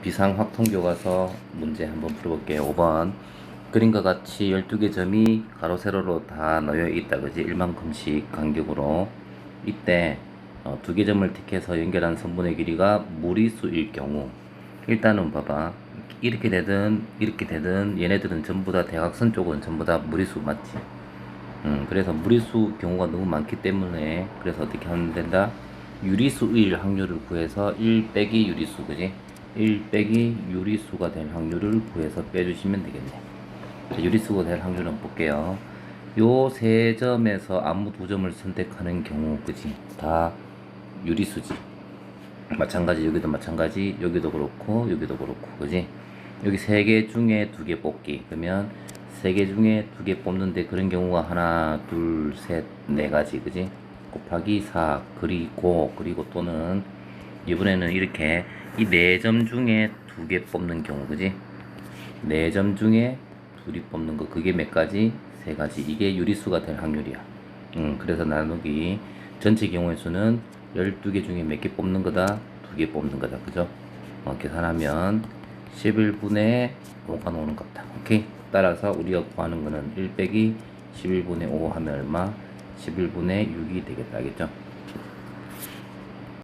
비상 확통교과서 문제 한번 풀어볼게요. 5번. 그림과 같이 12개 점이 가로 세로로 다 놓여 있다 그지? 일만큼씩 간격으로. 이때 어, 두개 점을 택해서 연결한 선분의 길이가 무리수일 경우. 일단은 봐봐. 이렇게 되든 이렇게 되든 얘네들은 전부 다 대각선 쪽은 전부 다 무리수 맞지? 음, 그래서 무리수 경우가 너무 많기 때문에 그래서 어떻게 하면 된다? 유리수일 확률을 구해서 1 빼기 유리수 그지 1 빼기 유리수가 될 확률을 구해서 빼주시면 되겠네. 자, 유리수가 될 확률 은 볼게요. 요 세 점에서 아무 두 점을 선택하는 경우, 그지? 다 유리수지. 마찬가지, 여기도 마찬가지, 여기도 그렇고, 여기도 그렇고, 그지? 여기 세 개 중에 두 개 뽑기. 그러면 세 개 중에 두 개 뽑는데 그런 경우가 하나, 둘, 셋, 네 가지, 그지? 곱하기 4, 그리고, 그리고 또는 이번에는 이렇게 이 네 점 중에 두 개 뽑는 경우 그지? 네 점 중에 둘이 뽑는 거 그게 몇 가지? 세 가지 이게 유리수가 될 확률이야 음 그래서 나누기 전체 경우의 수는 12개 중에 몇 개 뽑는 거다? 두 개 뽑는 거다 그죠? 어, 계산하면 11분의 5가 나오는 것 같다 오케이? 따라서 우리가 구하는 거는 1 빼기 11분의 5 하면 얼마? 11분의 6이 되겠다 알겠죠?